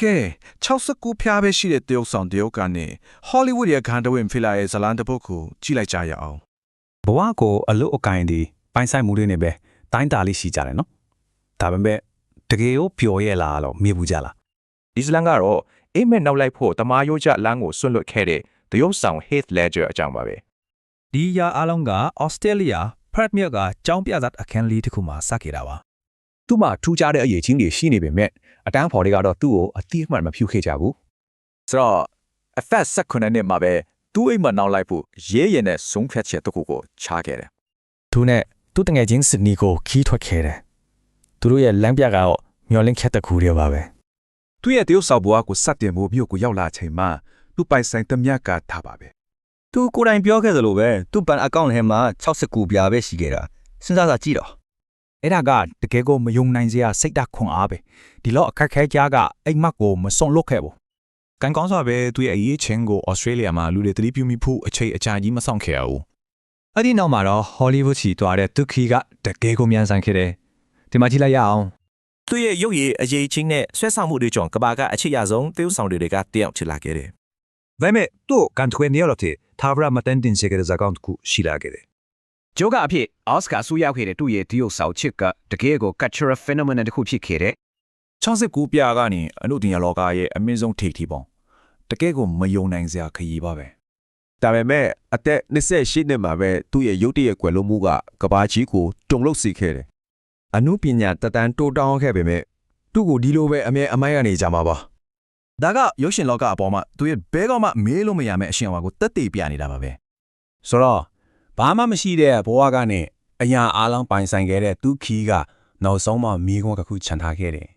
ကဲ69ဖျားပဲရှိတဲ့တရုတ်ဆောင်တရုတ်ကနေဟောလိဝုဒ်ရဲ့ခန္ဓာဝင်ဖိလာရဲ့ဇလန်တစ်ပုဒ်ကိုကြည့်လိုက်ကြရအောင်ဘဝကိုအလုတ်အကင်ဒီပိုင်ဆိုင်မှုတွေနဲ့ပဲတိုင်းတာလေးရှိကြတယ်နော်ဒါပေမဲ့တကယ်ရောပျော်ရဲ့လားလို့မြင်ဘူးကြလားအစ္စလမ်ကတော့အိမ်မက်နောက်လိုက်ဖို့တမားရိုးကျလမ်းကိုဆွန့်လွတ်ခဲ့တဲ့တရုတ်ဆောင် Heath Ledger အကြောင်းပါပဲဒီရအားလုံးကဩစတြေးလျဖရက်မြို့ကကျောင်းပြဇတ်အခန်းလေးတစ်ခုမှာစခဲ့တာပါ သူ့မှာထူးခြားတဲ့အရေးချင်းတွေရှိနေပေမဲ့အတန်းဖော်တွေကတော့သူ့ကိုအတိအမှန်မဖြူခဲ့ကြဘူးဆိုတော့အဖက်16နှစ်မှာပဲသူ့အိမ်မနောက်လိုက်ဖို့ရေးရင်နဲ့ဆုံးဖြတ်ချက်တစ်ခုကိုချခဲ့တယ်သူနဲ့သူ့တငယ်ချင်းစစ်နီကိုခီးထွက်ခဲ့တယ်သူတို့ရဲ့လမ်းပြကတော့မျောလင်းခက်တဲ့ခူတွေပါပဲသူ့ရဲ့တရုတ်ဆောက်ဘွားကိုစတင်ဖို့မြို့ကိုရောက်လာချိန်မှာသူ့ပိုင်ဆိုင်သမျှကထားပါပဲသူကိုယ်တိုင်ပြောခဲ့သလိုပဲသူ့ဘဏ်အကောင့်ထဲမှာ69ပြားပဲရှိခဲ့တာစဉ်းစားစာကြည့်တော့ အဲ့ဒါကတကယ်ကိုမယုံနိုင်စရာစိတ်ဓာတ်ခွန်အားပဲဒီလောက်အခက်ခဲကြားကအိမ်မက်ကိုမစွန့်လွတ်ခဲ့ဘူးကန်ကောင်းစွာပဲသူ့ရဲ့အရေးချင်းကိုဩစတြေးလျမှာလူတွေသတိပြုမိဖို့အချိန်အကြာကြီးမဆောင်ခဲ့ရဘူးအဲ့ဒီနောက်မှာတော့ဟောလိဝုဒ်ချီတွားတဲ့ဒုက္ခီကတကယ်ကိုမြန်ဆန်ခဲ့တယ်ဒီမှာကြည့်လိုက်ရအောင်သူ့ရဲ့ရုပ်ရည်အရေးချင်းနဲ့ဆွဲဆောင်မှုတွေကြောင့်ကဘာကအချစ်ရဆုံးသေုပ်ဆောင်တွေကတယောက်ချစ်လာခဲ့တယ်ဒါပေမဲ့သူ့ကန်ထွေနေရတဲ့သာဗရာမတန်တင်စေကတဲ့ဇာကောင်ကိုရှိလာခဲ့တယ် ဂျိုကအဖြစ်အော်စကာဆူရောက်ခဲ့တဲ့သူ့ရဲ့တရုတ်ဆောင်ချစ်ကတကယ်ကို cultural phenomenon တစ်ခုဖြစ်ခဲ့တယ်69ပြားကနေအနုတင်ရလောကရဲ့အမင်းဆုံးထိပ်ထီပုံတကယ်ကိုမယုံနိုင်စရာခရီးပါပဲဒါပေမဲ့အသက်28နှစ်မှာပဲသူ့ရဲ့ရုပ်တရက်ကွယ်လို့မှုကကဘာကြီးကိုတုံလို့စီခဲ့တယ်အမှုပညာတတန်တိုးတောင်းခဲ့ပေမဲ့သူ့ကိုဒီလိုပဲအမြဲအမိုက်ကနေကြမှာပါဒါကရုပ်ရှင်လောကအပေါ်မှာသူရဲ့ဘဲကောင်းမှမေးလို့မရမယ့်အရှင်အဝါကိုတက်တည်ပြနေတာပါပဲဆိုတော့ ဘာမှမရှိတဲ့ဘဝကနေအရာအားလုံးပိုင်ဆိုင်ခဲ့တဲ့သူခီးကနောက်ဆုံးမှမိကုန်းတစ်ခုခြံထားခဲ့တယ်